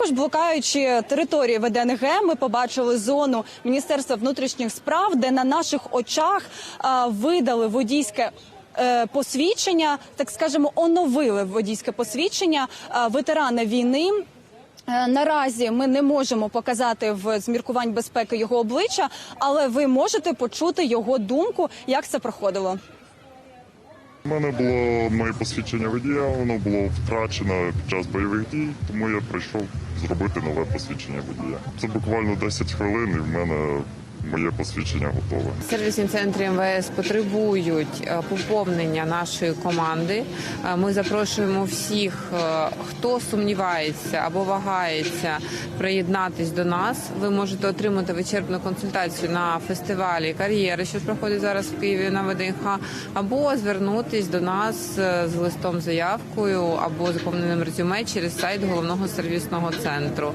Також блукаючи території ВДНГ, ми побачили зону Міністерства внутрішніх справ, де на наших очах видали водійське. е, Посвідчення, так скажемо, оновили водійське посвідчення ветерана війни. Е, Наразі ми не можемо показати в зміркувань безпеки його обличчя, але ви можете почути його думку, як це проходило. У мене було моє посвідчення водія, воно було втрачено під час бойових дій, тому я прийшов зробити нове посвідчення водія. Це буквально 10 хвилин, і в мене моє посвідчення готове. Сервісні центри МВС потребують е, поповнення нашої команди. Е, Ми запрошуємо всіх, е, хто сумнівається або вагається приєднатись до нас. Ви можете отримати вичерпну консультацію на фестивалі кар'єри, що проходить зараз в Києві на ВДНХ, або звернутись до нас з листом заявкою або заповненим резюме через сайт головного сервісного центру.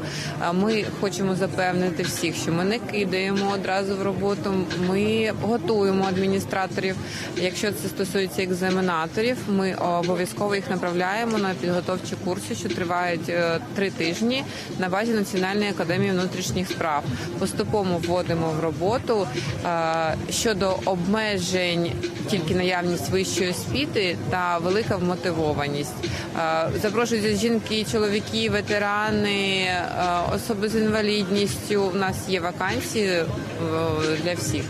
Ми хочемо запевнити всіх, що ми не кидаємо одразу в роботу. Ми готуємо адміністраторів. Якщо це стосується екзаменаторів, ми обов'язково їх направляємо на підготовчі курси, що тривають е, три тижні на базі Національної академії внутрішніх справ. Поступово вводимо в роботу Е, щодо обмежень, тільки наявність вищої освіти та велика вмотивованість. Е, Запрошуються жінки, чоловіки, ветерани, особи з інвалідністю. У нас є вакансії для всіх.